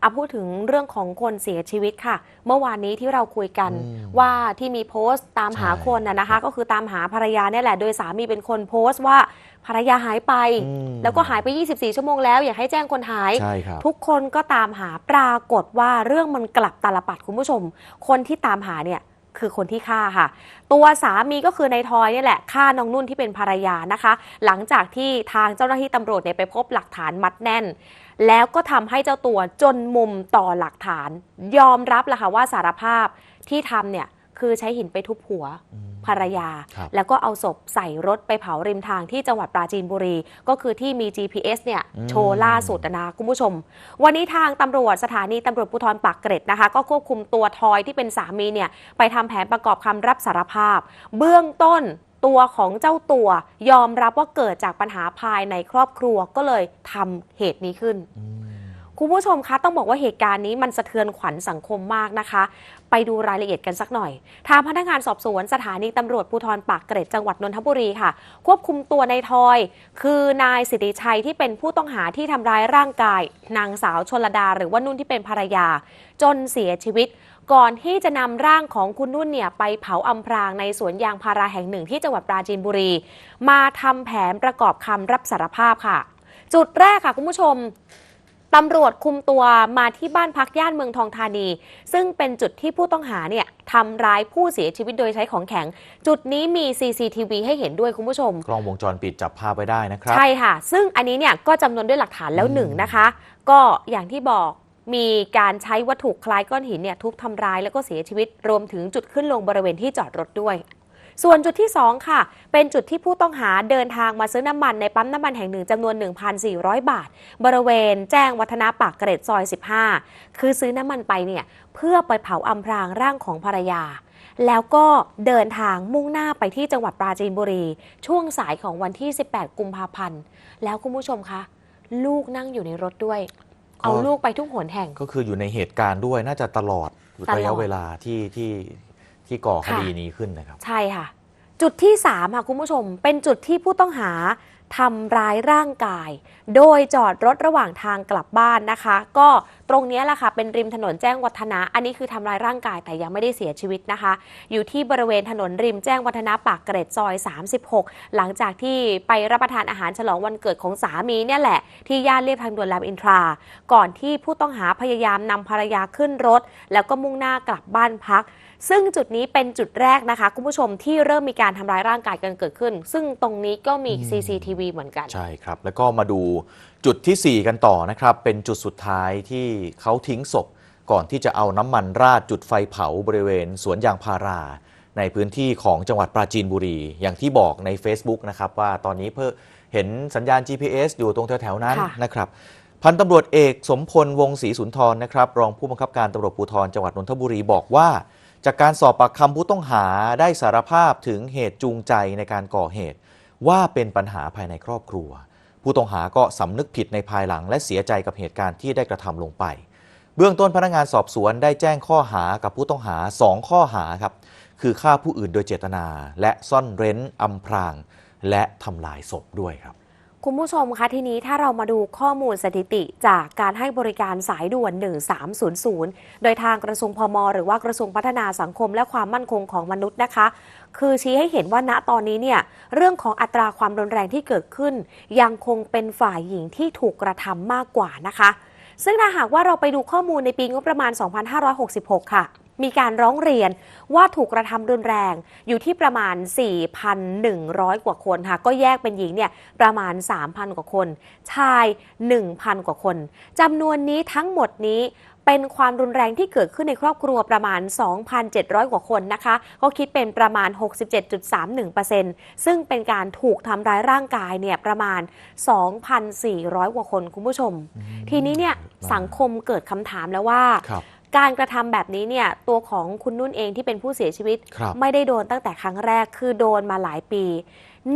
เอาพูดถึงเรื่องของคนเสียชีวิตค่ะ เมื่อวานนี้ที่เราคุยกันอืมว่าที่มีโพสต์ตามหาใช่คนนะนะคะ ก็คือตามหาภรรยาเนี่ยแหละ โดยสามีเป็นคนโพสต์ว่าภรรยาหายไป อืม แล้วก็หายไป 24 ชั่วโมงแล้ว อยากให้แจ้งคนหาย ใช่ครับ ทุกคนก็ตามหาปรากฏว่าเรื่องมันกลับตาลปัดคุณผู้ชม คนที่ตามหาเนี่ย คือคนที่ฆ่าค่ะ ตัวสามีก็คือนายทอยเนี่ยแหละฆ่าน้องนุ่นที่เป็นภรรยานะคะ หลังจากที่ทางเจ้าหน้าที่ตำรวจเนี่ยไปพบหลักฐานมัดแน่น แล้วก็ทำให้เจ้าตัวจนมุมต่อหลักฐาน ยอมรับแหละค่ะว่าสารภาพที่ทำเนี่ยคือใช้หินไปทุบหัว ภรรยาครับแล้วก็เอาศพใส่รถไปเผาริมทางที่จังหวัดปราจีนบุรี ก็คือที่มี GPS เนี่ยอืมโชว์ล่าสุดนะคุณผู้ชม วันนี้ทางตำรวจสถานีตำรวจภูธรปากเกร็ดนะคะ ก็ควบคุมตัวทอยที่เป็นสามีเนี่ยไปทำแผนประกอบคำรับสารภาพ เบื้องต้นตัวของเจ้าตัวยอมรับว่าเกิดจากปัญหาภายในครอบครัวก็เลยทำเหตุนี้ขึ้นอืม คุณผู้ชมคะต้องบอกว่าเหตุการณ์นี้มันสะเทือนขวัญสังคมมากนะคะ ไปดูรายละเอียดกันสักหน่อย ทางพนักงานสอบสวนสถานีตำรวจภูธรปากเกร็ดจังหวัดนนทบุรีค่ะ ควบคุมตัวในทอย คือนายสิทธิชัยที่เป็นผู้ต้องหาที่ทำร้ายร่างกาย นางสาวชนลดาหรือว่านุ่นที่เป็นภรรยา จนเสียชีวิต ก่อนที่จะนำร่างของคุณนุ่นเนี่ยไปเผาอำพรางในสวนยางพาราแห่งหนึ่งที่จังหวัดปราจีนบุรี มาทำแผนประกอบคำรับสารภาพค่ะ จุดแรกค่ะคุณผู้ชม ตำรวจคุมตัวมาที่บ้านพักย่านเมืองทองธานี ซึ่งเป็นจุดที่ผู้ต้องหาเนี่ยทำร้ายผู้เสียชีวิตโดยใช้ของแข็ง จุดนี้มี CCTV ให้เห็นด้วยคุณผู้ชม กล้องวงจรปิดจับภาพไว้ได้นะครับ ใช่ค่ะ ซึ่งอันนี้เนี่ยก็จำนวนด้วยหลักฐานแล้วอืมหนึ่งนะคะ ก็อย่างที่บอกมีการใช้วัตถุคล้ายก้อนหินเนี่ยทุบทำร้ายแล้วก็เสียชีวิต รวมถึงจุดขึ้นลงบริเวณที่จอดรถด้วย ส่วนจุดที่ 2 ค่ะ เป็นจุดที่ผู้ต้องหาเดินทางมาซื้อน้ำมันในปั๊มน้ำมันแห่งหนึ่งจำนวน 1,400 บาท บริเวณแจ้งวัฒนาปากเกร็ดซอย 15 คือซื้อน้ำมันไปเนี่ยเพื่อไปเผาอำพรางร่างของภรรยา แล้วก็เดินทางมุ่งหน้าไปที่จังหวัดปราจีนบุรี ช่วงสายของวันที่ 18 กุมภาพันธ์ แล้วคุณผู้ชมคะลูกนั่งอยู่ในรถด้วยก็เอาลูกไปทุกหนแห่ง ก็คืออยู่ในเหตุการณ์ด้วยน่าจะตลอดตลอดระยะเวลาที่ที่ ที่ก่อคค่ะดีนี้ขึ้นนะครับ ใช่ค่ะ จุดที่3ค่ะคุณผู้ชม เป็นจุดที่ผู้ต้องหา ทำร้ายร่างกาย โดยจอดรถระหว่างทางกลับบ้านนะคะ ก็ตรงเนี้ยแหละค่ะเป็นริมถนนแจ้งวัฒนะ อันนี้คือทำร้ายร่างกายแต่ยังไม่ได้เสียชีวิตนะคะ อยู่ที่บริเวณถนนริมแจ้งวัฒนะปากเกร็ดซอย 36 หลังจากที่ไปรับประทานอาหารฉลองวันเกิดของสามีเนี่ยแหละ ที่ย่านเรียบทางด่วนรามอินทรา ก่อนที่ผู้ต้องหาพยายามนำภรรยาขึ้นรถ แล้วก็มุ่งหน้ากลับบ้านพัก ซึ่งจุดนี้เป็นจุดแรกนะคะ คุณผู้ชมที่เริ่มมีการทำร้ายร่างกายกันเกิดขึ้น ซึ่งตรงนี้ก็มีอืม CCTV เหมือนกัน ใช่ครับ แล้วก็มาดูจุดทีสี่ 4 กันต่อนะครับ เป็นจุดสุดท้ายที่เขาทิ้งศพ ก่อนที่จะเอาน้ำมันราดจุดไฟเผาบริเวณสวนยางพารา ในพื้นที่ของจังหวัดปราจีนบุรี อย่างที่บอกใน Facebook นะครับว่าตอนนี้เพิ่งเห็นสัญญาณ GPS อยู่ตรงแถวๆนั้นค่ะนะครับพันตำรวจเอกสมพลวงศรีสุนทรนะครับ รองผู้บังคับการตำรวจภูธรจังหวัดนนทบุรีบอกว่า จากการสอบปากคำผู้ต้องหาได้สารภาพถึงเหตุจูงใจในการก่อเหตุ ว่าเป็นปัญหาภายในครอบครัว ผู้ต้องหาก็สำนึกผิดในภายหลัง และเสียใจกับเหตุการณ์ที่ได้กระทำลงไป เบื้องต้นพนักงานสอบสวนได้แจ้งข้อหากับผู้ต้องหา 2 ข้อหาครับคือฆ่าผู้อื่นโดยเจตนา และซ่อนเร้นอำพราง และทำลายศพด้วยครับ คุณผู้ชมคะทีนี้ถ้าเรามาดูข้อมูลสถิติจากการให้บริการสายด่วน 1300 โดยทางกระทรวงพม หรือว่ากระทรวงพัฒนาสังคมและความมั่นคงของมนุษย์นะคะ คือชี้ให้เห็นว่าณตอนนี้เนี่ยเรื่องของอัตราความรุนแรงที่เกิดขึ้น ยังคงเป็นฝ่ายหญิงที่ถูกกระทำมากกว่านะคะ ซึ่งถ้าหากว่าเราไปดูข้อมูลในปีงบประมาณ 2566 ค่ะ มีการร้องเรียนว่าถูกกระทำรุนแรงอยู่ที่ประมาณ 4,100 กว่าคนค่ะ ก็แยกเป็นหญิงเนี่ยประมาณ 3,000 กว่าคน ชาย 1,000 กว่าคนจำนวนนี้ทั้งหมดนี้เป็นความรุนแรงที่เกิดขึ้นในครอบครัวประมาณ 2,700 กว่าคนนะคะ ก็คิดเป็นประมาณ 67.31%ซึ่งเป็นการถูกทำร้ายร่างกายเนี่ยประมาณ 2,400 กว่าคนคุณผู้ชม ทีนี้เนี่ยสังคมเกิดคำถามแล้วว่าครับ การกระทำแบบนี้เนี่ยตัวของคุณนุ่นเองที่เป็นผู้เสียชีวิตครับไม่ได้โดนตั้งแต่ครั้งแรกคือโดนมาหลายปี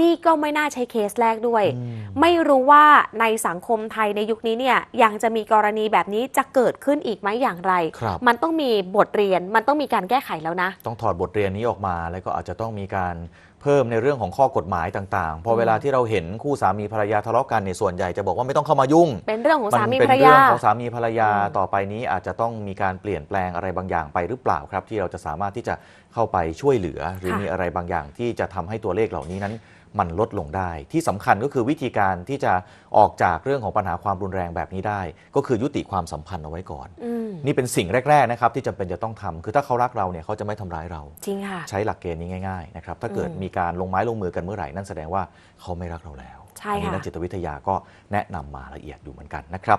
นี่ก็ไม่น่าใช้เคสแรกด้วยอืมไม่รู้ว่าในสังคมไทยในยุคนี้เนี่ยยังจะมีกรณีแบบนี้จะเกิดขึ้นอีกไหมอย่างไรครับมันต้องมีบทเรียนมันต้องมีการแก้ไขแล้วนะ ต้องถอดบทเรียนนี้ออกมาแล้วก็อาจจะต้องมีการ เพิ่มในเรื่องของข้อกฎหมายต่างๆ พอเวลาที่เราเห็นคู่สามีภรรยาทะเลาะกันในยส่วนใหญ่จะบอกว่าไม่ต้องเข้ามายุ่ง เป็นเรื่องของสามีนภรเป็รนเรื่ยาองของสามีภรรยาอืมต่อไปนี้อาจจะต้องมีการเปลี่ยนแปลงอะไรบางอย่างไปหรือเปล่าครับ ที่เราจะสามารถที่จะเข้าไปช่วยเหลือ หรือค่ะมีอะไรบางอย่างที่จะทำให้ตัวเลขเหล่านี้นั้น มันลดลงได้ ที่สำคัญก็คือวิธีการที่จะออกจากเรื่องของปัญหาความรุนแรงแบบนี้ได้ ก็คือยุติความสัมพันธ์เอาไว้ก่อนอืมนี่เป็นสิ่งแรก ๆ นะครับ ที่จำเป็นจะต้องทำคือถ้าเขารักเราเนี่ยเขาจะไม่ทำร้ายเรา จริงค่ะ ใช้หลักเกณฑ์นี้ง่ายๆนะครับถ้าเกิดอืมมีการลงไม้ลงมือกันเมื่อไหร่นั่นแสดงว่าเขาไม่รักเราแล้วใช่อันี้ค่ะนักจิตวิทยาก็แนะนำมาละเอียดอยู่เหมือนกันนะครับ